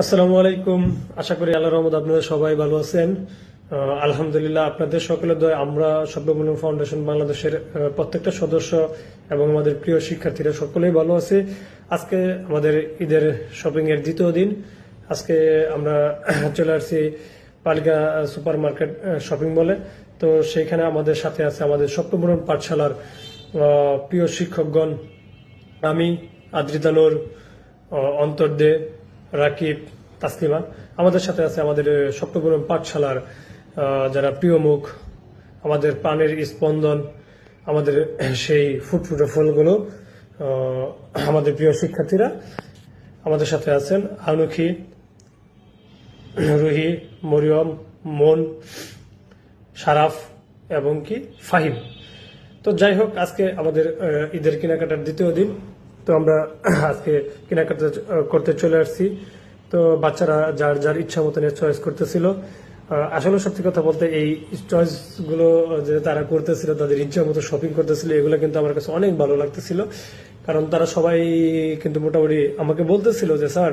আসসালামু আলাইকুম। আশা করি আল্লাহ রহমদ আপনারা সবাই ভালো আছেন। আলহামদুলিল্লাহ, আপনাদের সকলের দয় আমরা সব্যমূল্য ফাউন্ডেশন বাংলাদেশের প্রত্যেকটা সদস্য এবং আমাদের প্রিয় শিক্ষার্থীরা সকলেই ভালো আছে। আজকে আমাদের ঈদের শপিং এর দ্বিতীয় দিন। আজকে আমরা চলে আসছি পালিকা সুপার মার্কেট শপিং মলে। তো সেইখানে আমাদের সাথে আছে আমাদের সপ্তমূলন পাঠশালার প্রিয় শিক্ষকগণ আমি আদ্রিতানুর অন্তর দে রাকিব তাসলিমা। আমাদের সাথে আছে আমাদের সপ্তগুরম পাঠশালার যারা প্রিয় মুখ, আমাদের প্রাণের স্পন্দন, আমাদের সেই ফুটফুটে ফুলগুলো আমাদের প্রিয় শিক্ষার্থীরা। আমাদের সাথে আছেন আনুখি, রুহি, মরিয়ম, মন, সারাফ এবং কি, ফাহিম। তো যাই হোক, আজকে আমাদের ঈদের কেনাকাটার দ্বিতীয় দিন। তো আমরা আজকে কেনাকাটা করতে চলে আসছি। তো বাচ্চারা যার যার ইচ্ছা মতন চয়েস করতেছিল আসলে সত্যি কথা বলতে এই চয়েসগুলো যে তারা করতেছিল, তাদের ইচ্ছা মতো শপিং করতেছিল, এগুলো কিন্তু আমার কাছে অনেক ভালো লাগতেছিল। কারণ তারা সবাই কিন্তু মোটামুটি আমাকে বলতেছিল যে, স্যার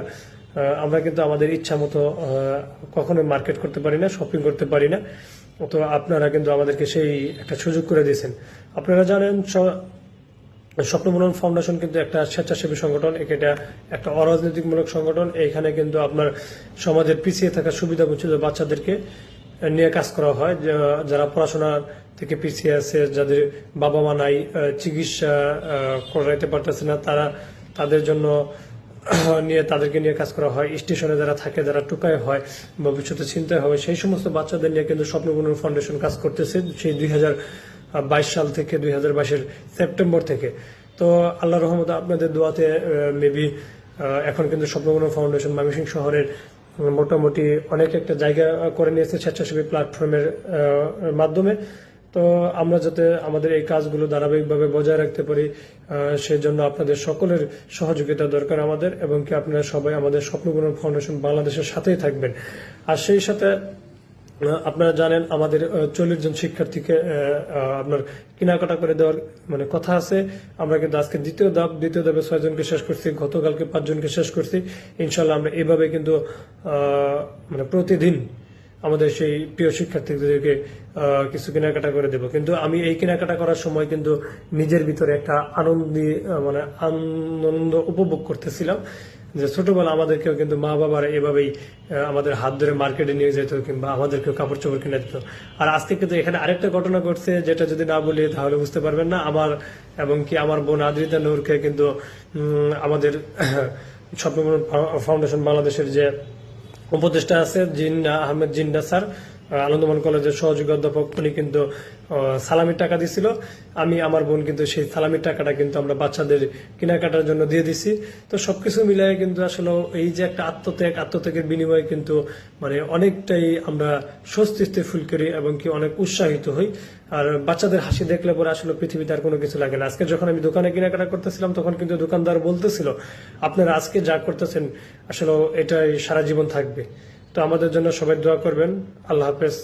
আমরা কিন্তু আমাদের ইচ্ছা মতো কখনো মার্কেট করতে পারি না শপিং করতে পারি না। তো আপনারা কিন্তু আমাদেরকে সেই একটা সুযোগ করে দিয়েছেন। আপনারা জানেন স্বপ্নমূলন ফাউন্ডেশন কিন্তু একটা স্বেচ্ছাসেবী সংগঠন এটা একটা অরাজনৈতিকমূলক সংগঠন। এখানে কিন্তু আপনার সমাজের পিছিয়ে থাকা সুবিধা বঞ্চিত বাচ্চাদেরকে নিয়ে কাজ করা হয় যারা পড়াশোনা থেকে পিছিয়ে আছে, যাদের বাবা মা নাই চিকিৎসা করাইতে পারতেছে না, তারা তাদের জন্য নিয়ে তাদেরকে নিয়ে কাজ করা হয়। স্টেশনে যারা থাকে, যারা টুকায় হয়, ভবিষ্যতে চিন্তায় হবে, সেই সমস্ত বাচ্চাদের নিয়ে কিন্তু স্বপ্নগুণন ফাউন্ডেশন কাজ করতেছে। সেই দুই হাজার বাইশ সাল থেকে দুই হাজার বাইশের সেপ্টেম্বর থেকে। তো আল্লাহ রহমত আপনাদের দোয়াতে মেবি এখন কিন্তু স্বপ্নগুণ ফাউন্ডেশন ময়মনসিংহ শহরের মোটামুটি অনেক একটা জায়গা করে নিয়েছে স্বেচ্ছাসেবী প্ল্যাটফর্মের মাধ্যমে। তো আমরা যাতে আমাদের এই কাজগুলো ধারাবাহিকভাবে বজায় রাখতে পারি আহ, সেই জন্য আপনাদের সকলের সহযোগিতা দরকার আমাদের এবং কি আপনারা সবাই আমাদের স্বপ্নগুণ ফাউন্ডেশন বাংলাদেশের সাথেই থাকবেন। আর সেই সাথে আপনারা জানেন আমাদের চল্লিশ জন শিক্ষার্থীকে আপনার কেনাকাটা করে দেওয়ার মানে কথা আছে। আমরা কিন্তু আজকে দ্বিতীয় ধাপ, দ্বিতীয় ধাপে ছয়জনকে শেষ করছি, গতকালকে পাঁচজনকে শেষ করছি। ইনশাল্লাহ আমরা এভাবে কিন্তু মানে প্রতিদিন আমাদের সেই প্রিয় শিক্ষার্থীদেরকে কিছু কেনাকাটা করে দেব। কিন্তু আমি এই কেনাকাটা করার সময় কিন্তু নিজের ভিতরে একটা আনন্দি মানে আনন্দ উপভোগ করতেছিলাম। যে ছোটবেলা আমাদেরকেও কিন্তু মা বাবারা এভাবেই আমাদের হাত ধরে মার্কেটে নিয়ে যেত কিংবা আমাদেরকেও কাপড় চোপড় কিনে দিত। আর আজকে কিন্তু এখানে আরেকটা ঘটনা ঘটছে, যেটা যদি না বলি তাহলে বুঝতে পারবেন না। আমার এবং কি আমার বোন আদ্রিতা নূরকে কিন্তু আমাদের স্বপ্ন ফাউন্ডেশন বাংলাদেশের যে উপদেষ্টা আছে জিন্না আহমেদ জিন্না স্যার আহ, আনন্দমোহন কলেজের সহযোগী অধ্যাপক উনি কিন্তু সালামির টাকা দিছিল আমি আমার বোন কিন্তু সেই সালামির টাকাটা কিন্তু আমরা বাচ্চাদের কেনাকাটার জন্য দিয়ে দিছি। তো সবকিছু মিলাই কিন্তু আসলে এই যে একটা আত্মত্যাগ আত্মত্যাগের বিনিময়ে কিন্তু মানে অনেকটাই আমরা স্বস্তিতে ফুল করি এবং কি অনেক উৎসাহিত হই। আর বাচ্চাদের হাসি দেখলে পরে আসলে পৃথিবীতে আর কোনো কিছু লাগে না। আজকে যখন আমি দোকানে কেনাকাটা করতেছিলাম তখন কিন্তু দোকানদার বলতেছিল আপনারা আজকে যা করতেছেন আসলে এটাই সারা জীবন থাকবে। তো আমাদের জন্য সবাই দোয়া করবেন। আল্লাহ হাফেজ।